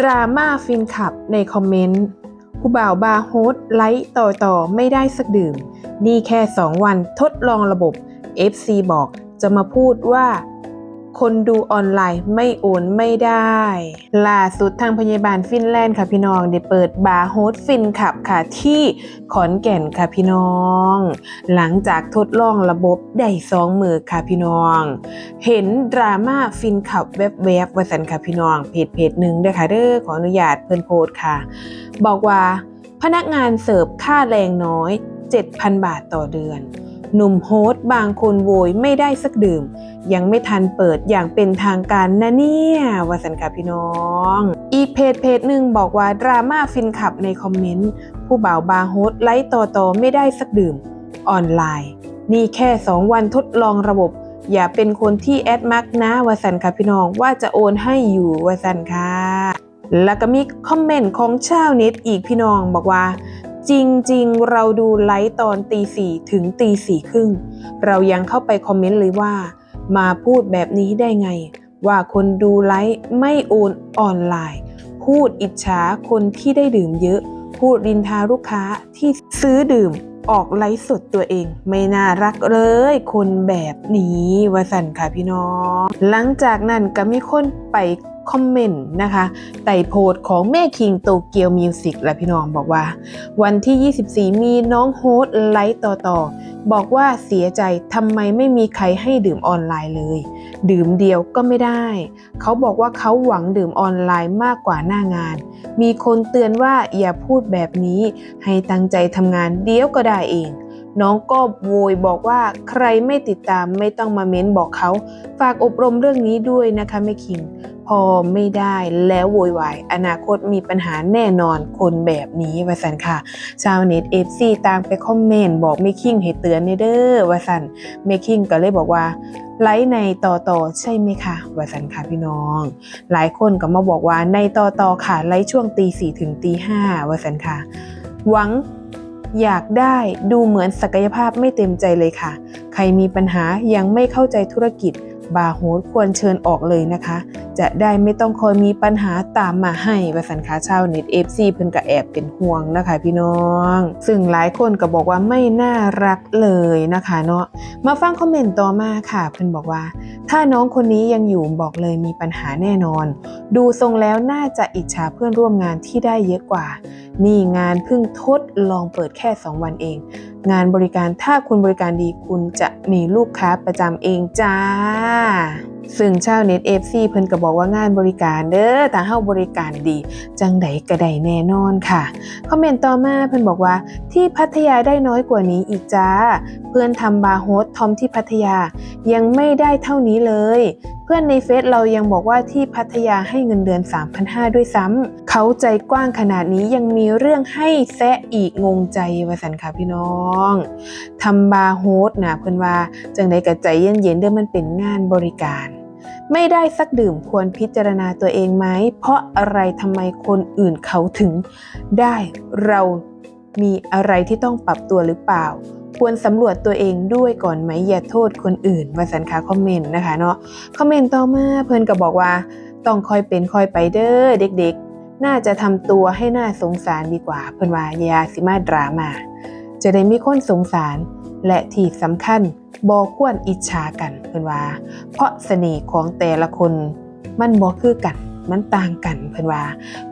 ดราม่าฟินขับในคอมเมนต์ผู้บ่าวบาร์โฮสไลท์ต่อต่อไม่ได้สักดื่ม นี่แค่ 2 วันทดลองระบบ FC บอกจะมาพูดว่า คนดูออนไลน์ไม่โอนไม่ได้ ล่าสุดทางพยาบาลฟินแลนด์ค่ะพี่น้องได้เปิดบาร์โฮสฟินขับค่ะที่ขอนแก่นค่ะพี่น้อง หลังจากทดลองระบบได้สองมือค่ะพี่น้อง เห็นดราม่าฟินขับแวบๆวสันค่ะพี่น้องเพจเพจหนึ่งเด้อค่ะเด้อขออนุญาตเพิ่นโพสค่ะ บอกว่าพนักงานเสิร์ฟค่าแรงน้อย 7,000 บาทต่อเดือน หนุ่มโฮสบางคนโวยไม่ได้สักดื่ม ยังไม่ทันเปิดอย่างเป็นทางการนะเนี่ยวสันค่ะพี่น้อง อีกเพจเพจหนึ่งบอกว่าดราม่าฟินขับในคอมเมนต์ ผู้บ่าวบาร์โฮสไลฟ์ต่อต่อไม่ได้สักดื่ม ออนไลน์ นี่แค่ 2 วันทดลองระบบ อย่าเป็นคนที่แอดมักนะวสันค่ะพี่น้องว่าจะโอนให้อยู่วสันค่ะแล้วก็มีคอมเมนต์ของชาวเน็ตอีกพี่น้องบอกว่า จริงๆ เราดูไลฟ์ตอนตีสี่ถึงตีสี่ครึ่ง เรายังเข้าไปคอมเมนต์เลยว่า มาพูดแบบนี้ได้ไง ว่าคนดูไลฟ์ไม่โอนออนไลน์ พูดอิจฉาคนที่ได้ดื่มเยอะ พูดรินทาลูกค้าที่ซื้อดื่มออกไลฟ์สดตัวเอง ไม่น่ารักเลย คนแบบนี้วสันค่ะพี่น้อง หลังจากนั้นก็มีคนไป คอมเมนต์นะคะไต่โพสของแม่คิงโตเกียวมิวสิกและพี่น้องบอกว่า วันที่ 24 มีน้องโฮสไลฟ์ต่อต่อบอกว่าเสียใจทำไมไม่มีใครให้ดื่มออนไลน์เลย ดื่มเดียวก็ไม่ได้ เขาบอกว่าเขาหวังดื่มออนไลน์มากกว่าหน้างาน มีคนเตือนว่าอย่าพูดแบบนี้ ให้ตั้งใจทำงานเดี๋ยวก็ได้เอง น้องก็โวยบอกว่าใครไม่ติดตามไม่ต้องมาเม้นบอกเขา ฝากอบรมเรื่องนี้ด้วยนะคะแม่คิง พอไม่ได้แล้วโวยวาย อนาคตมีปัญหาแน่นอนคนแบบนี้วาสันค่ะ ชาวเน็ตเอฟซีต่างไปคอมเมนต์บอกเมคิงให้เตือนในเด้อวาสันเมคิงก็เลยบอกว่าไลฟ์ในต่อต่อใช่ไหมคะวาสันค่ะพี่น้อง หลายคนก็มาบอกว่าในต่อต่อค่ะไลฟ์ช่วงตีสี่ถึงตีห้าวาสันค่ะ หวัง อยากได้ดูเหมือนศักยภาพไม่เต็มใจเลยค่ะ ใครมีปัญหายังไม่เข้าใจธุรกิจ บาร์โฮสควรเชิญออกเลยนะคะ จะได้ไม่ต้องคอยมีปัญหาตามมาให้วสันค้าชาวเน็ตเอฟซีเพิ่นก็แอบเป็นห่วงนะคะพี่น้อง ซึ่งหลายคนก็บอกว่าไม่น่ารักเลยนะคะเนาะมาฟังคอมเมนต์ต่อมาค่ะเพิ่นบอกว่า ถ้าน้องคนนี้ยังอยู่บอกเลยมีปัญหาแน่นอน ดูทรงแล้วน่าจะอิจฉาเพื่อนร่วมงานที่ได้เยอะกว่า นี่งานเพิ่งทดลองเปิดแค่ 2 วันเอง งานบริการถ้าคุณบริการดีคุณจะมีลูกค้าประจำเองจ้า ซึ่งชาวเน็ตเอฟซีเพิ่นก็บอกว่างานบริการเด้อแต่เฮาบริการดี จังใดก็ได้แน่นอนค่ะ คอมเมนต์ต่อมาเพิ่นบอกว่าที่พัทยาได้น้อยกว่านี้อีกจ้า เพื่อนทำบาร์โฮสทอมที่พัทยายังไม่ได้เท่านี้เลย เพื่อนในเฟซเรายังบอกว่าที่พัทยาให้เงินเดือน 3,500 ด้วยซ้ำเขาใจกว้างขนาดนี้ยังมีเรื่องให้แซะอีกงงใจวสันค่ะพี่น้องทำบาร์โฮสนะเพื่อนว่าจังใดกับใจเย็นๆเด้อมันเป็นงานบริการ ไม่ได้สักดื่มควรพิจารณาตัวเองไหม เพราะอะไรทำไมคนอื่นเขาถึงได้เรามีอะไรที่ต้องปรับตัวหรือเปล่า ควรสำรวจตัวเองด้วยก่อนไหมอย่าโทษคนอื่นวสันค่ะคอมเมนต์นะคะเนาะคอมเมนต์ต่อมาเพื่อนก็บอกว่าต้องคอยเป็นคอยไปเด้อเด็กๆ น่าจะทำตัวให้น่าสงสารดีกว่า เพื่อนว่าอยาสิมาดรามาจะได้มีคนสงสารและที่สำคัญ บอควรอิจฉากันเพื่อนว่า เพราะเสน่ห์ของแต่ละคนมันบอคือกัน มันต่างกันเพื่อนว่า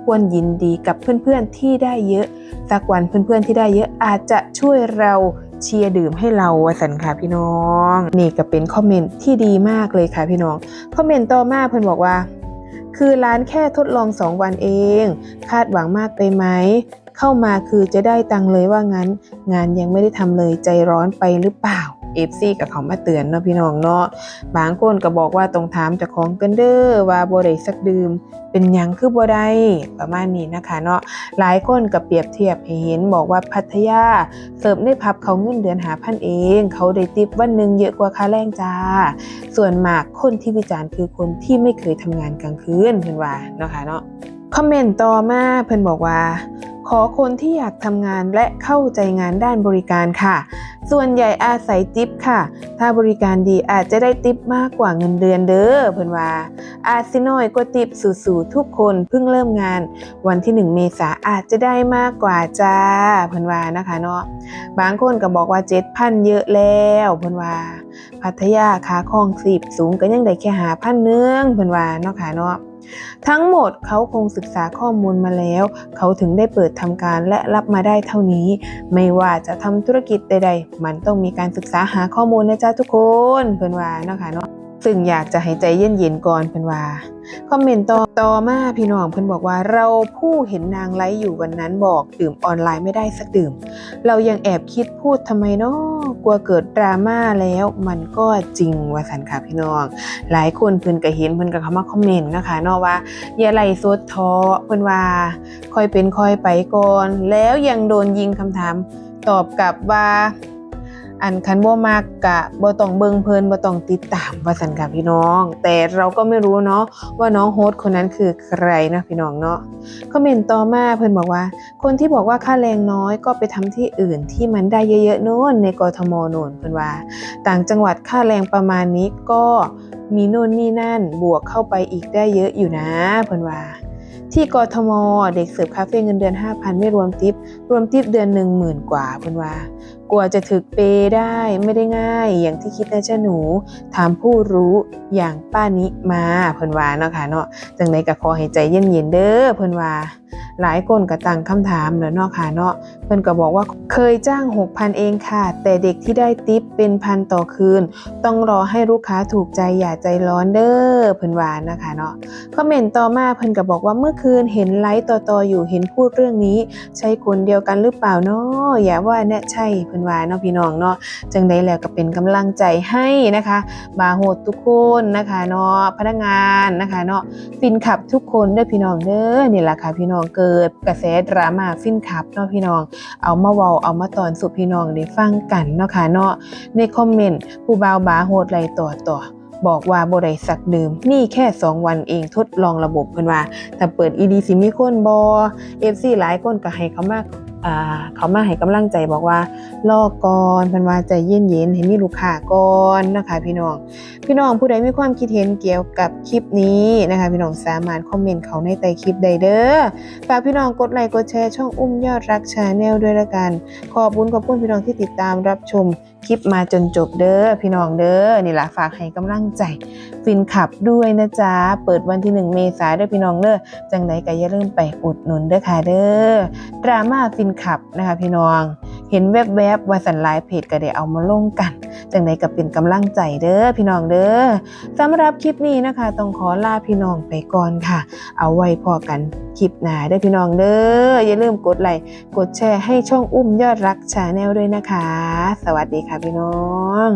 ควรยินดีกับเพื่อนๆที่ได้เยอะ สักวันเพื่อนๆที่ได้เยอะอาจจะช่วยเราเชียร์ดื่มให้เราวสันค่ะพี่น้อง นี่ก็เป็นคอมเมนต์ที่ดีมากเลยค่ะพี่น้อง คอมเมนต์ต่อมาเพื่อนบอกว่า คือร้านแค่ทดลอง2วันเอง คาดหวังมากไปไหมเข้ามาคือจะได้ตังเลยว่างั้น งานยังไม่ได้ทำเลยใจร้อนไปหรือเปล่า FC กับเขามาเตือนเนาะพี่น้องเนาะบางคนก็บอกว่าต้องถามจ้าของกันเด้อว่าบ่ได้สักดื่ม เป็นยังคือบ่ได้ประมาณนี้นะคะเนาะหลายคนก็เปรียบเทียบให้เห็นบอกว่าพัทยาเสิร์ฟในพับเขาเงินเดือนหาพันเอง เขาได้ติปวันหนึ่งเยอะกว่าค่าแรงจ้า ส่วนมากคนที่วิจารณ์คือคนที่ไม่เคยทำงานกลางคืนเพื่อนว่าเนาะค่ะเนาะคอมเมนต์ต่อมาเพื่อนบอกว่าขอคนที่อยากทำงานและเข้าใจงานด้านบริการค่ะ ส่วนใหญ่อาศัยติปค่ะ ถ้าบริการดีอาจจะได้ติปมากกว่าเงินเดือนเด้อเพิ่อนว่า อาจสิน้อยกว่าติปสู่ๆทุกคนเพิ่งเริ่มงาน วันที่ 1 เมษาอาจจะได้มากกว่าจ้าเพิ่อนว่านะคะเนาะบางคนก็บอกว่า7,000เยอะแล้วเพิ่อนว่า พัทยาขาคลองสิบสูงก็ยังได้แค่หาพันเนืองเพิ่อนว่าเนาะค่ะเนาะ ทั้งหมดเขาคงศึกษาข้อมูลมาแล้ว เขาถึงได้เปิดทำการและรับมาได้เท่านี้ ไม่ว่าจะทำธุรกิจใดๆ มันต้องมีการศึกษาหาข้อมูลนะจ๊ะทุกคน เพิ่นว่านะคะเนาะ ซึ่งอยากจะให้ใจเย็นๆก่อนเพิ่นว่าคอมเมนต์ต่อต่อมาพี่น้องเพิ่นบอกว่าเราผู้เห็นนางไลฟ์อยู่วันนั้นบอกดื่มออนไลน์ไม่ได้สักดื่ม เรายังแอบคิดพูดทำไมเนาะกลัวเกิดดราม่าแล้วมันก็จริงว่าสันค่ะพี่น้อง หลายคนเพิ่นก็เห็นเพิ่นก็เข้ามาคอมเมนต์นะคะเนาะว่าอย่าไล่สดท้อเพิ่นว่าค่อยเป็นค่อยไปก่อน แล้วยังโดนยิงคำถามตอบกลับว่า อันคันบ่มากกะบ่ต้องเบิ่งเพิ่นบ่ต้องติดตามว่าซั่นค่ะพี่น้อง แต่เราก็ไม่รู้เนาะว่าน้องโฮสต์คนนั้นคือใครนะพี่น้องเนาะคอมเมนต์ต่อมาเพิ่นบอกว่า คนที่บอกว่าค่าแรงน้อยก็ไปทำที่อื่นที่มันได้เยอะๆโน่นในกทมโน่นเพิ่นว่า ต่างจังหวัดค่าแรงประมาณนี้ก็มีโน่นนี่นั่นบวกเข้าไปอีกได้เยอะอยู่นะเพิ่นว่าที่กทม เด็กเสิร์ฟคาเฟ่เงินเดือน 5,000 ไม่รวมทิป รวมทิปเดือนหนึ่งหมื่นกว่าเพิ่นว่า กลัวจะถึกเปได้ไม่ได้ง่าย อย่างที่คิดนะเจ้าหนูถามผู้รู้อย่างป้านิมาเพิ่นว่าเนาะค่ะเนาะจังไดก็ขอให้ใจเย็นๆเด้อเพิ่นว่าหลายคนก็ตั้งคำถามแล้วเนาะค่ะเนาะเพิ่นก็บอกว่าเคยจ้าง 6,000 เองค่ะ แต่เด็กที่ได้ติปเป็นพันต่อคืน ต้องรอให้ลูกค้าถูกใจอย่าใจร้อนเด้อเพิ่นว่านะคะเนาะคอมเมนต์ต่อมาเพิ่นก็บอกว่าเมื่อคืนเห็นไลฟ์ต่อๆอยู่เห็นพูดเรื่องนี้ ใช่คนเดียวกันหรือเปล่าเนาะอย่าว่าแน่ใช่เพิ่นว่าเนาะพี่น้องเนาะจังได้แล้วก็เป็นกำลังใจให้นะคะบาโฮดทุกคนนะคะเนาะพนักงานนะคะเนาะฟินขับทุกคนเด้อพี่น้องเด้อนี่แหละค่ะพี่น้องเกิดกระแสดราม่าฟินคับเนาะพี่น้อง เอามาเว้าเอามาตอนสู่พี่น้องได้ฟังกันเนาะค่ะเนาะในคอมเมนต์ผู้บ่าวบาโฮดไรต่อต่อบอกว่าบ่ได้สักดื่ม นี่แค่ 2 วันเองทดลองระบบเพิ่นว่า ถ้าเปิดอีดีสิมีคนบ่ FC หลายคนก็ให้เขามาอ่า เขามาให้กำลังใจบอกว่ารอก่อนพันว่าใจเย็นๆให้มีลูกค้าก่อนนะคะ พี่น้อง พี่น้องผู้ใดมีความคิดเห็นเกี่ยวกับคลิปนี้นะคะ พี่น้องสามารถคอมเมนต์เขาในใต้คลิปได้เด้อฝากพี่น้องกดไลค์กดแชร์ช่องอุ้มยอดรักชาแนลด้วยละกัน ขอบคุณขอบคุณพี่น้องที่ติดตามรับชม คลิปมาจนจบเด้อพี่น้องเด้อนี่ล่ะฝากให้กำลังใจ ฟินขับด้วยนะจ๊ะ เปิดวันที่ 1 เมษายนเด้อพี่น้องเด้อจังไดก็อย่าลืมไปอุดหนุนเด้อค่ะเด้อดราม่าฟินขับนะคะพี่น้อง เห็นแวบๆว่าสันไลฟ์เพจก็ได้เอามาลงกัน จังใดก็เป็นกำลังใจเด้อพี่น้องเด้อสำหรับคลิปนี้นะคะ ต้องขอลาพี่น้องไปก่อนค่ะ เอาไว้พอกันคลิปหน้าเด้อพี่น้องเด้ออย่าลืมกดไลค์กดแชร์ให้ช่องอุ้มยอดรักชาแนลด้วยนะคะ สวัสดีค่ะพี่น้อง